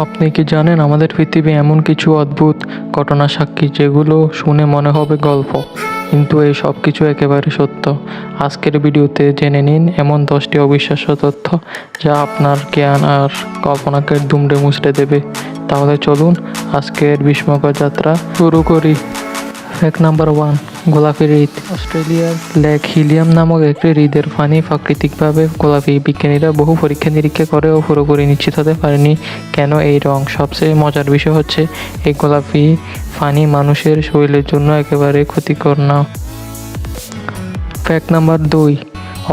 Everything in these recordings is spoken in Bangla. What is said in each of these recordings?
আপনি কি জানেন আমাদের পৃথিবী এমন কিছু অদ্ভুত ঘটনা সাক্ষী যেগুলো শুনে মনে হবে গল্প? কিন্তু এই সব কিছু একেবারে সত্য। আজকের ভিডিওতে জেনে নিন এমন দশটি অবিশ্বাস্য তথ্য যা আপনার জ্ঞান আর কল্পনাকে দুমড়ে মুচড়ে দেবে। তাহলে চলুন আজকের বিস্ময়কর যাত্রা শুরু করি। ফ্যাক্ট নাম্বার ওয়ান গোলাপি হৃদ। অস্ট্রেলিয়ার লেক হিলিয়াম নামক একটি হৃদের পানি প্রাকৃতিকভাবে গোলাপি বিজ্ঞানীরা বহু পরীক্ষা নিরীক্ষা করে ও পুরোপুরি নিশ্চিত হতে পারেনি কেন এই রং। সবচেয়ে মজার বিষয় হচ্ছে এই গোলাপি পানি মানুষের শরীরের জন্য একেবারে ক্ষতিকর না। ফ্যাক্ট নাম্বার দুই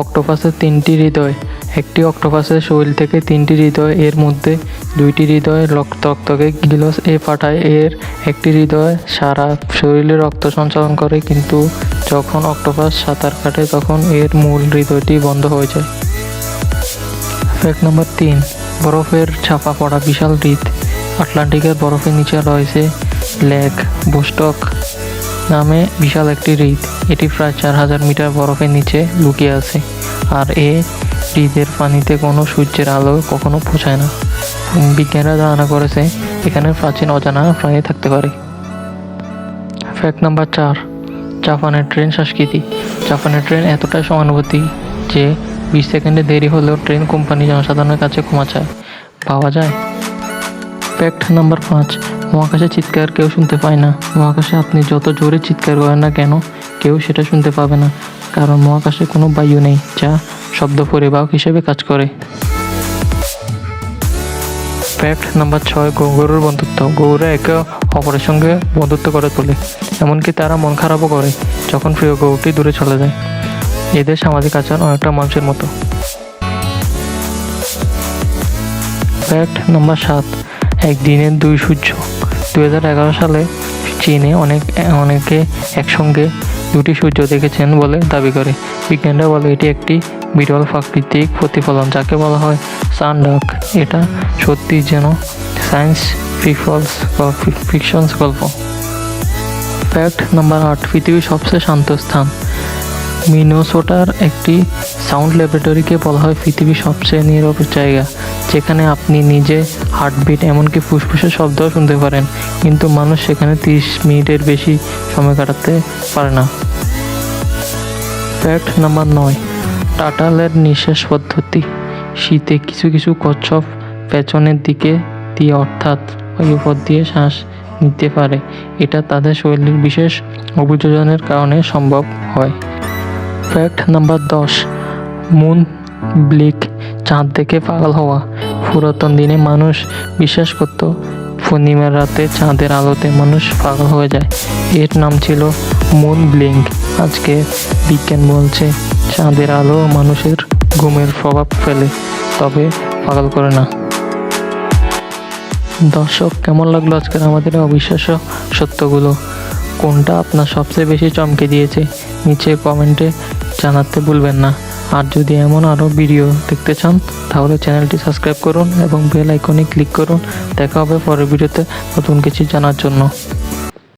অক্টোপাসের তিনটি হৃদয়। একটি অক্টোপাসের শরীর থেকে তিনটি হৃদয়, এর মধ্যে দুইটি হৃদয় রক্ত রক্তকে গিলস এ পাঠায়। এর একটি হৃদয় সারা শরীরে রক্ত সঞ্চালন করে, কিন্তু যখন অক্টোপাস সাঁতার কাটে, তখন এর মূল হৃদয়টি বন্ধ হয়ে যায়। ফ্যাক্ট নম্বর তিন, বরফের ছাপা পড়া বিশাল হৃদ। আটলান্টিকের বরফের নিচে রয়েছে লেক বোস্টক নামে বিশাল একটি হৃদ। এটি প্রায় চার হাজার মিটার বরফের নিচে লুকিয়ে আছে। আর এ হ্রদের পানিতে কোনো সূর্যের আলো কখনো পৌঁছায় না। বিজ্ঞানীরা ধারণা করেছে, এখানে প্রাচীন অজানা প্রাণী থাকতে পারে। ফ্যাক্ট নাম্বার চার, জাপানের ট্রেন সংস্কৃতি। জাপানের ট্রেন এতটাই সমানুভূতি যে বিশ সেকেন্ডে দেরি হলেও ট্রেন কোম্পানি জনসাধারণের কাছে ক্ষমা চায়। পাওয়া যায়? ফ্যাক্ট নাম্বার পাঁচ, মহাকাশে চিৎকার কেউ শুনতে পায় না। মহাকাশে আপনি যত জোরে চিৎকার করেন না কেন, কেউ সেটা শুনতে পাবে না। কারণ মহাকাশে কোনো বায়ু নেই, যা শব্দ পরিবাহক হিসেবে কাজ করে। ফ্যাক্ট নাম্বার ছয় গরুর বন্ধুত্ব। গরুরা একে অপরের সঙ্গে বন্ধুত্ব করে তোলে, এমনকি তারা মন খারাপও করে যখন প্রিয় গরুটি দূরে চলে যায়। এদের সামাজিক আচরণ অনেকটা মানুষের মতো। ফ্যাক্ট নাম্বার সাত একদিনের দুই সূর্য। দু হাজার এগারো সালে চীনে অনেক অনেকে একসঙ্গে দুটি সূর্য দেখেছেন বলে দাবি করে। বিজ্ঞানীরা বলে, এটি একটি বিরল প্রাকৃতিক প্রতিফলন যাকে বলা হয় সান সানডাক এটা সত্যি যেন সায়েন্স ফিকলস ফিকশনস গল্প। ফ্যাক্ট নাম্বার আট, পৃথিবীর সবচেয়ে শান্ত স্থান। মিনোসোটার একটি সাউন্ড ল্যাবরেটরিকে বলা হয় পৃথিবীর সবচেয়ে নীরব জায়গা, যেখানে আপনি নিজে হার্টবিট এমনকি ফুসফুসের শব্দও শুনতে পারেন, কিন্তু মানুষ সেখানে তিরিশ মিনিটের বেশি সময় কাটাতে পারে না। ফ্যাক্ট নাম্বার নয় টাটালের নিঃশ্বাস পদ্ধতি। শীতে কিছু কিছু কচ্ছপ পেছনের দিকে দিয়ে, অর্থাৎ বায়ুপথ দিয়ে শ্বাস নিতে পারে। এটা তাদের শরীরের বিশেষ অভিযোজনের কারণে সম্ভব হয়। ফ্যাক্ট নাম্বার দশ। মুন ব্লিক চাঁদ দেখে পাগল হওয়া। পুরাতন দিনে মানুষ বিশ্বাস করত, পূর্ণিমার রাতে চাঁদের আলোতে মানুষ পাগল হয়ে যায়। এর নাম ছিল মুন ব্লিঙ্ক আজকে বিজ্ঞান বলছে, চাঁদের আলো মানুষের ঘুমের প্রভাব ফেলে, তবে পাগল করে না। দর্শক, কেমন লাগল আজকের আমাদের অবিশ্বাস্য সত্যগুলো? কোনটা আপনার সবচেয়ে বেশি চমকে দিয়েছে, নিচে কমেন্টে জানাতে ভুলবেন না। আর যদি এমন আরও ভিডিও দেখতে চান, তাহলে চ্যানেলটি সাবস্ক্রাইব করুন এবং বেল আইকনে ক্লিক করুন। দেখা হবে পরের ভিডিওতে নতুন কিছু জানার জন্য।